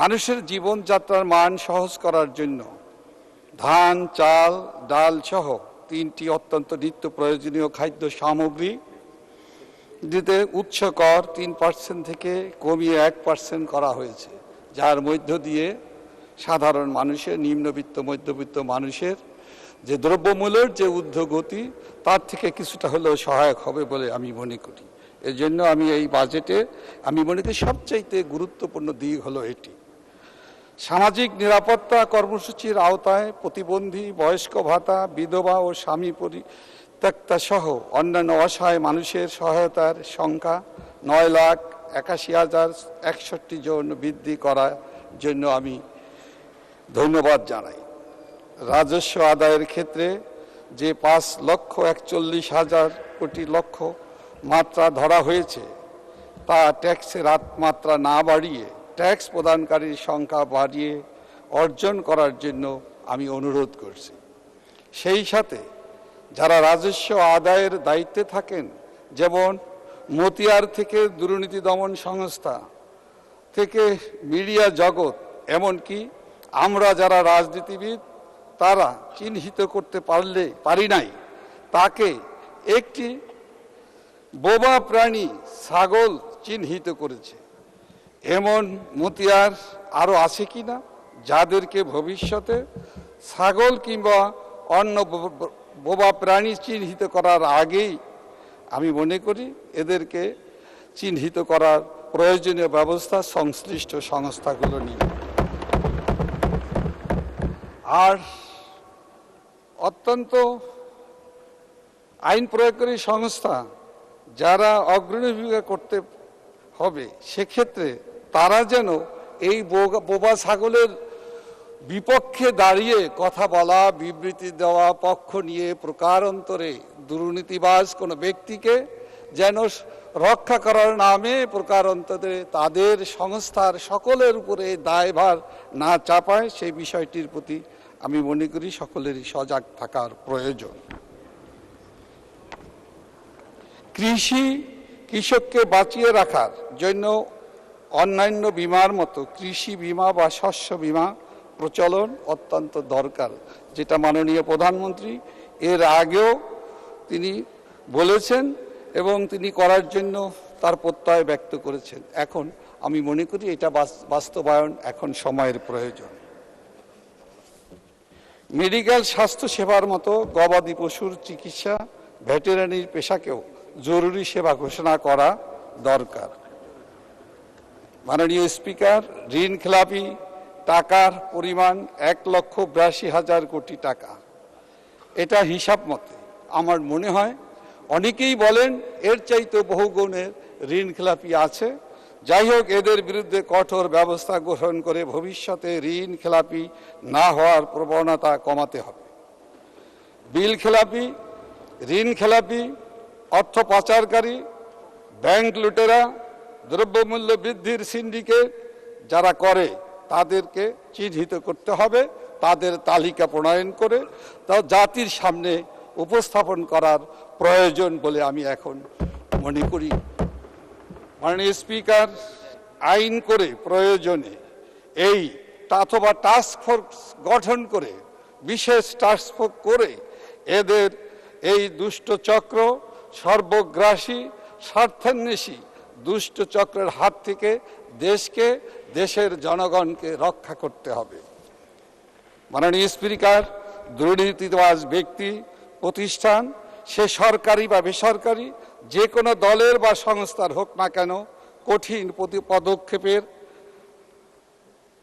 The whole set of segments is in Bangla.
মানুষের জীবনযাত্রার মান সহজ করার জন্য ধান, চাল, ডাল সহ তিনটি অত্যন্ত নিত্য প্রয়োজনীয় খাদ্য সামগ্রী দিতে উচ্চ কর তিন পার্সেন্ট থেকে কমিয়ে এক পার্সেন্ট করা হয়েছে, যার মধ্য দিয়ে সাধারণ মানুষের, নিম্নবিত্ত, মধ্যবিত্ত মানুষের যে দ্রব্যমূল্যের যে ঊর্ধ্বগতি, তার থেকে কিছুটা হলেও সহায়ক হবে বলে আমি মনে করি। এর জন্য আমি এই বাজেটে, আমি মনে করি সবচাইতে গুরুত্বপূর্ণ দিক হলো এটি। সামাজিক নিরাপত্তা কর্মসূচির আওতায় প্রতিবন্ধী, বয়স্ক ভাতা, বিধবা ও স্বামী পরিত্যক্তা সহ অন্যান্য অসহায় মানুষের সহায়তার সংখ্যা নয় লাখ একাশি হাজার একষট্টি জন বৃদ্ধি করার জন্য আমি ধন্যবাদ জানাই। রাজস্ব আদায়ের ক্ষেত্রে যে পাঁচ লক্ষ একচল্লিশ হাজার কোটি লক্ষ মাত্রা ধরা হয়েছে, তা ট্যাক্সের মাত্রা না বাড়িয়ে ট্যাক্স প্রদানকারীর সংখ্যা বাড়িয়ে অর্জন করার জন্য আমি অনুরোধ করছি। সেই সাথে যারা রাজস্ব আদায়ের দায়িত্বে থাকেন, যেমন মতিয়ার থেকে দুর্নীতি দমন সংস্থা থেকে মিডিয়া জগৎ, এমনকি আমরা যারা রাজনীতিবিদ, তারা চিহ্নিত করতে পারলে, পারি নাই। তাকে একটি বোবা প্রাণী, ছাগল চিহ্নিত করেছে। এমন মতিয়ার আরও আছে কি না যাদেরকে ভবিষ্যতে ছাগল কিংবা অন্য বোবা প্রাণী চিহ্নিত করার আগেই আমি মনে করি এদেরকে চিহ্নিত করার প্রয়োজনীয় ব্যবস্থা সংশ্লিষ্ট সংস্থাগুলো নিয়ে। আর অত্যন্ত আইন প্রয়োগকারী সংস্থা যারা অগ্রণী ভূমিকা করতে হবে, সেক্ষেত্রে তারা যেন এই বোবা ছাগলের বিপক্ষে দাঁড়িয়ে কথা বলা, বিবৃতি দেওয়া, পক্ষ নিয়ে প্রকারান্তরে দুর্নীতিবাজ কোনো ব্যক্তিকে যেন রক্ষা করার নামে প্রকারান্তরে তাদের সংস্থার সকলের উপরে দায়ভার না চাপায়, সেই বিষয়টির প্রতি আমি মনে করি সকলেরই সজাগ থাকার প্রয়োজন। কৃষি কৃষককে বাঁচিয়ে রাখার জন্য অন্যান্য বিমার মতো কৃষি বিমা বা শস্য বিমা প্রচলন অত্যন্ত দরকার, যেটা মাননীয় প্রধানমন্ত্রী এর আগেও তিনি বলেছেন এবং তিনি করার জন্য তার প্রত্যয় ব্যক্ত করেছেন। এখন আমি মনে করি এটা বাস্তবায়ন এখন সময়ের প্রয়োজন। মেডিকেল স্বাস্থ্য সেবার মতো গবাদি পশুর চিকিৎসা ভেটেরানির পেশাকেও জরুরি সেবা ঘোষণা করা দরকার। মাননীয় স্পিকার, ঋণ খেলাপি, টাকার পরিমাণ এক লক্ষ বিরাশি হাজার কোটি টাকা। এটা হিসাব মতে আমার মনে হয় অনেকেই বলেন এর চাইতে বহুগুণের ঋণ খেলাপি আছে। যাই হোক, এদের বিরুদ্ধে কঠোর ব্যবস্থা গ্রহণ করে ভবিষ্যতে ঋণ খেলাপি না হওয়ার প্রবণতা কমাতে হবে। বিল খেলাপি, ঋণ খেলাপি, অর্থ পাচারকারী, ব্যাংক লুটেরা দ্রব্যমূল্য বৃদ্ধির সিন্ডিকেট যারা করে, তাদেরকে চিহ্নিত করতে হবে, তাদের তালিকা প্রণয়ন করে, তা জাতির সামনে উপস্থাপন করার প্রয়োজন বলে আমি এখন মনে করি। মাননীয় স্পিকার, আইন করে প্রয়োজনে এই অথবা টাস্ক ফোর্স গঠন করে, বিশেষ টাস্ক ফোর্স করে এদের এই দুষ্ট চক্র সর্বগ্রাসী, স্বার্থান্বেষী দুষ্ট চক্রের হাত থেকে দেশকে, দেশের জনগণকে রক্ষা করতে হবে। মাননীয় স্পিকার, দুর্নীতিবাজ ব্যক্তি, প্রতিষ্ঠান, সে সরকারি বা বেসরকারি, যে কোনো দলের বা সংস্থার হোক না কেন কঠিন পদক্ষেপের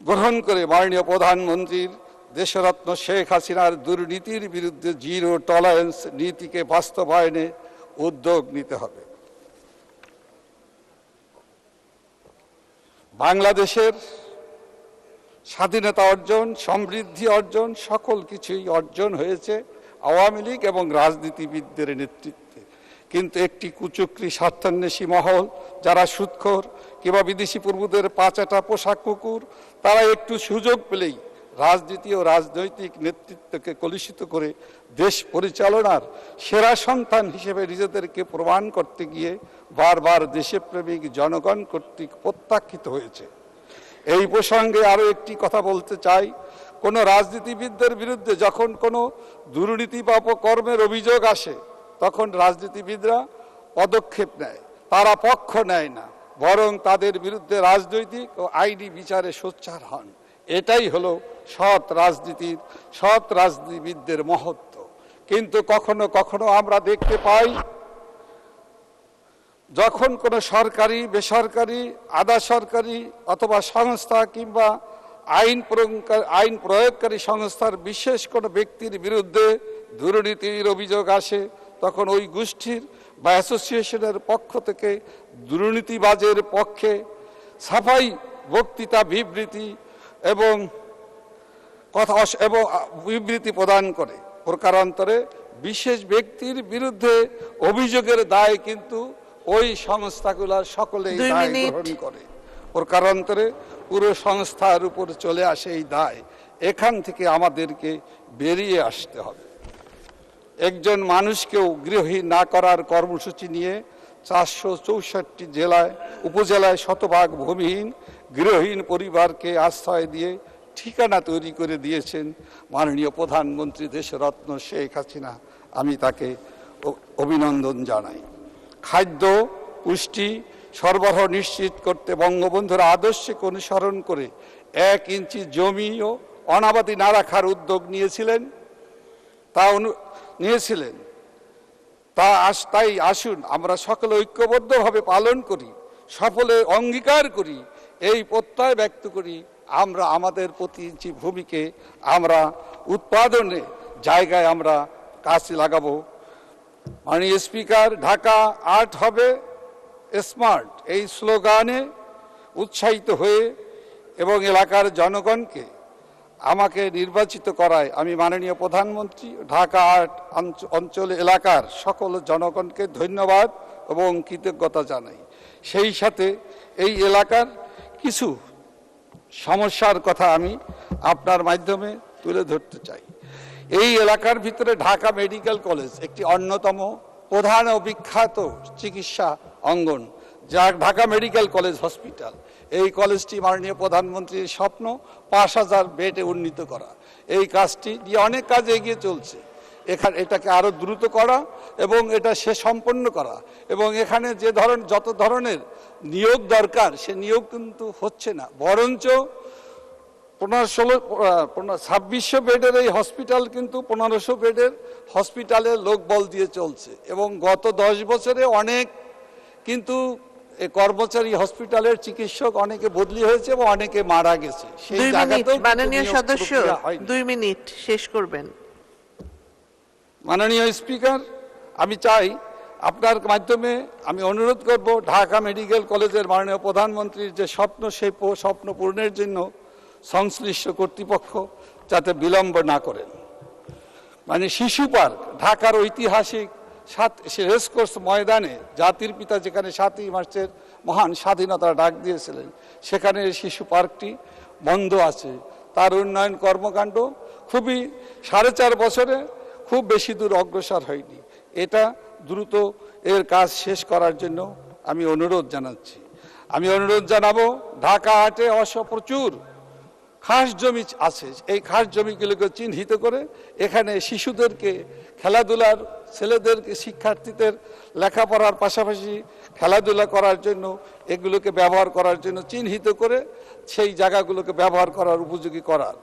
গ্রহণ করে মাননীয় প্রধানমন্ত্রীর দেশরত্ন শেখ হাসিনার দুর্নীতির বিরুদ্ধে জিরো টলারেন্স নীতিকে বাস্তবায়নে উদ্যোগ নিতে হবে। বাংলাদেশের স্বাধীনতা অর্জন, সমৃদ্ধি অর্জন, সকল কিছুই অর্জন হয়েছে আওয়ামী লীগ এবং রাজনীতিবিদদের নেতৃত্বে। কিন্তু একটি কুচক্রি স্বার্থান্বেষী মহল, যারা সুৎখর কিংবা বিদেশি প্রভুদের পাঁচাটা পোশাক কুকুর, তারা একটু সুযোগ পেলেই রাজনীতি ও রাজনৈতিক নেতৃত্বকে কলুষিত করে দেশ পরিচালনার সেরা সন্তান হিসেবে নিজেদেরকে প্রমাণ করতে গিয়ে বারবার দেশপ্রেমিক জনগণ কর্তৃক প্রত্যাখ্যিত হয়েছে। এই প্রসঙ্গে আরও একটি কথা বলতে চাই। কোনো রাজনীতিবিদদের বিরুদ্ধে যখন কোনো দুর্নীতি বা অপকর্মের অভিযোগ আসে, তখন রাজনীতিবিদরা পদক্ষেপ নেয়, তারা পক্ষ নেয় না, বরং তাদের বিরুদ্ধে রাজনৈতিক ও আইনি বিচারে সোচ্চার হন। এটাই হলো সৎ রাজনীতির, সৎ রাজনীতিবিদদের মহত্ব কিন্তু কখনো কখনো আমরা দেখতে পাই, যখন কোনো সরকারি, বেসরকারি, আধা সরকারি অথবা সংস্থা কিংবা আইন আইন প্রয়োগকারী সংস্থার বিশেষ কোনো ব্যক্তির বিরুদ্ধে দুর্নীতির অভিযোগ আসে, তখন ওই গোষ্ঠীর বা অ্যাসোসিয়েশনের পক্ষ থেকে দুর্নীতিবাজের পক্ষে সাফাই বক্তৃতা, বিবৃতি এবং কথা এবং বিবৃতি প্রদান করে। প্রকারান্তরে বিশেষ ব্যক্তির বিরুদ্ধে অভিযোগের দায় কিন্তু ওই দায় মিনিট। গ্রহণ করে। প্রকারান্তরে পুরো সংস্থার উপর চলে আসে এই দায়। এখান থেকে আমাদেরকে বেরিয়ে আসতে হবে। একজন মানুষকেও গৃহহীন না করার কর্মসূচি নিয়ে চারশো চৌষট্টি জেলায় উপজেলায় শতভাগ ভূমিহীন গৃহহীন পরিবারকে আশ্রয় দিয়ে ঠিকানা তৈরি করে দিয়েছেন মাননীয় প্রধানমন্ত্রী দেশরত্ন শেখ হাসিনা। আমি তাকে অভিনন্দন জানাই। খাদ্য, পুষ্টি সরবরাহ নিশ্চিত করতে বঙ্গবন্ধুর আদর্শকে অনুসরণ করে এক ইঞ্চি জমিও অনাবাদি না রাখার উদ্যোগ নিয়েছিলেন। তা অনু- নিয়েছিলেন। তা আস, তাই আসুন, আমরা সকলে ঐক্যবদ্ধভাবে পালন করি সকলে অঙ্গীকার করি, এই প্রত্যয় ব্যক্ত করি। আমরা আমাদের প্রতি ইঞ্চি ভূমিকে আমরা উৎপাদনে জায়গায় আমরা কাজে লাগাবো। মাননীয় স্পিকার, ঢাকা আর্ট হবে স্মার্ট। এই স্লোগানে উৎসাহিত হয়ে এবং এলাকার জনগণকে আমাকে নির্বাচিত করায় আমি মাননীয় প্রধানমন্ত্রী, ঢাকা আর্ট অঞ্চল এলাকার সকল জনগণকে ধন্যবাদ এবং কৃতজ্ঞতা জানাই। সেই সাথে এই এলাকার কিছু সমস্যার কথা আমি আপনার মাধ্যমে তুলে ধরতে চাই। এই এলাকার ভিতরে ঢাকা মেডিকেল কলেজ একটি অন্যতম প্রধান ও বিখ্যাত চিকিৎসা অঙ্গন, যা ঢাকা মেডিকেল কলেজ হসপিটাল। এই কলেজটি মাননীয় প্রধানমন্ত্রীর স্বপ্ন পাঁচ হাজার বেডে উন্নীত করা। এই কাজটি দিয়ে অনেক কাজ এগিয়ে চলছে। এখানে এটাকে আরও দ্রুত করা এবং এটা সে সম্পন্ন করা। এবং এখানে যে ধরন যত ধরনের নিয়োগ দরকার সে নিয়োগ কিন্তু হচ্ছে না। বরঞ্চ পনেরো ষোলো ছাব্বিশশো বেডের এই হসপিটাল কিন্তু পনেরোশো বেডের হসপিটালে লোকবল দিয়ে চলছে। এবং গত দশ বছরে অনেক কিন্তু এ কর্মচারী হসপিটালের চিকিৎসক অনেকে বদলি হয়েছে এবং অনেকে মারা গেছে। সেই জায়গাতেও মাননীয় সদস্য দুই মিনিট শেষ করবেন। মাননীয় স্পিকার, আমি চাই আপনার মাধ্যমে আমি অনুরোধ করব ঢাকা মেডিকেল কলেজের মাননীয় প্রধানমন্ত্রীর যে স্বপ্ন, সেই স্বপ্ন পূরণের জন্য সংশ্লিষ্ট কর্তৃপক্ষ যাতে বিলম্ব না করেন। মানে শিশু পার্ক, ঢাকার ঐতিহাসিক সাত রেসকোর্স ময়দানে জাতির পিতা যেখানে সাতই মার্চের মহান স্বাধীনতার ডাক দিয়েছিলেন, সেখানে শিশু পার্কটি বন্ধ আছে। তার উন্নয়ন কর্মকাণ্ড খুবই সাড়ে চার বছরে খুব বেশি দূর অগ্রসর হয়নি। এটা দ্রুত এর কাজ শেষ করার জন্য আমি অনুরোধ জানাচ্ছি। আমি অনুরোধ জানাব, ঢাকা হাটে অবশ্য প্রচুর খাস জমি আছে। এই খাস জমিগুলোকে চিহ্নিত করে এখানে শিশুদেরকে খেলাধুলার, ছেলেদেরকে শিক্ষার্থীদের লেখাপড়ার পাশাপাশি খেলাধুলা করার জন্য এগুলোকে ব্যবহার করার জন্য চিহ্নিত করে সেই জায়গাগুলোকে ব্যবহার করার উপযোগী করার।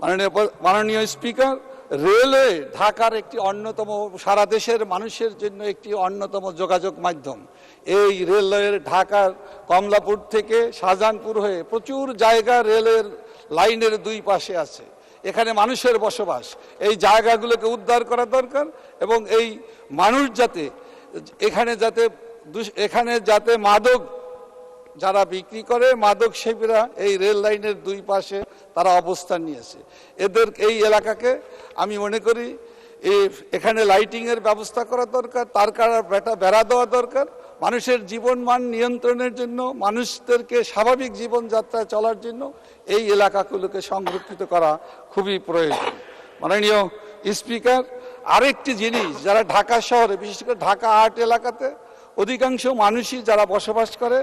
মাননীয় মাননীয় স্পিকার রেলওয়ে ঢাকার একটি অন্যতম, সারা দেশের মানুষের জন্য একটি অন্যতম যোগাযোগ মাধ্যম। এই রেলওয়ের ঢাকার কমলাপুর থেকে শাহজাহানপুর হয়ে প্রচুর জায়গা রেলের লাইনের দুই পাশে আছে। এখানে মানুষের বসবাস। এই জায়গাগুলোকে উদ্ধার করা দরকার এবং এই মানুষ যাতে, এখানে যাতে এখানে যাতে মাদক যারা বিক্রি করে, মাদক সেবীরা এই রেল লাইনের দুই পাশে তারা অবস্থান নিয়েছে। এদের এই এলাকাকে আমি মনে করি এখানে লাইটিংয়ের ব্যবস্থা করা দরকার, তার কারণ বেটা বেড়া দেওয়া দরকার। মানুষের জীবনমান নিয়ন্ত্রণের জন্য, মানুষদেরকে স্বাভাবিক জীবনযাত্রায় চলার জন্য এই এলাকাগুলোকে সংরক্ষিত করা খুবই প্রয়োজন। মাননীয় স্পিকার, আরেকটি জিনিস, যারা ঢাকা শহরে, বিশেষ করে ঢাকা আর্ট এলাকাতে, অধিকাংশ মানুষই যারা বসবাস করে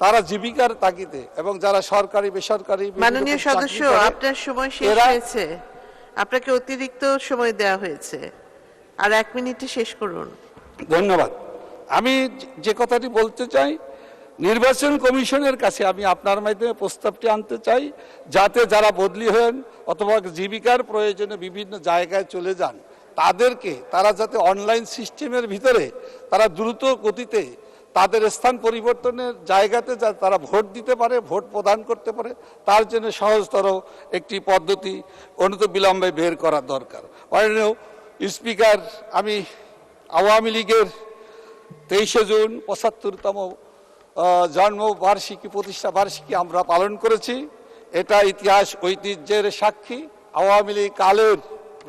তারা জীবিকার তাগিদে এবং যারা সরকারি বেসরকারি মাননীয় সদস্য আপনার সময় শেষ হয়েছে। আপনাকে অতিরিক্ত সময় দেওয়া হয়েছে। আর এক মিনিটে শেষ করুন। ধন্যবাদ। আমি যে- যে কথাটি বলতে চাই নির্বাচন কমিশনের কাছে আমি আপনার মাধ্যমে প্রস্তাবটি আনতে চাই যাতে যারা বদলি হন অথবা জীবিকার প্রয়োজনে বিভিন্ন জায়গায় চলে যান তাদেরকে তারা যাতে অনলাইন সিস্টেমের ভিতরে তারা দ্রুত গতিতে তাদের স্থান পরিবর্তনের জায়গাতে যা তারা ভোট দিতে পারে, ভোট প্রদান করতে পারে, তার জন্য সহজতর একটি পদ্ধতি অনন্ত বিলম্বে বের করা দরকার। মাননীয় স্পিকার, আমি আওয়ামী লীগের তেইশে জুন পঁচাত্তরতম জন্মবার্ষিকী প্রতিষ্ঠা বার্ষিকী আমরা পালন করেছি। এটা ইতিহাস, ঐতিহ্যের সাক্ষী। আওয়ামী লীগ কালের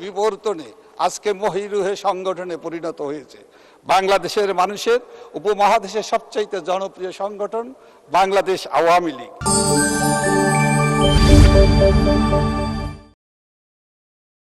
বিবর্তনে আজকে মহিরুহে সংগঠনে পরিণত হয়েছে। বাংলাদেশের মানুষের উপমহাদেশের সবচাইতে জনপ্রিয় সংগঠন বাংলাদেশ আওয়ামী লীগ।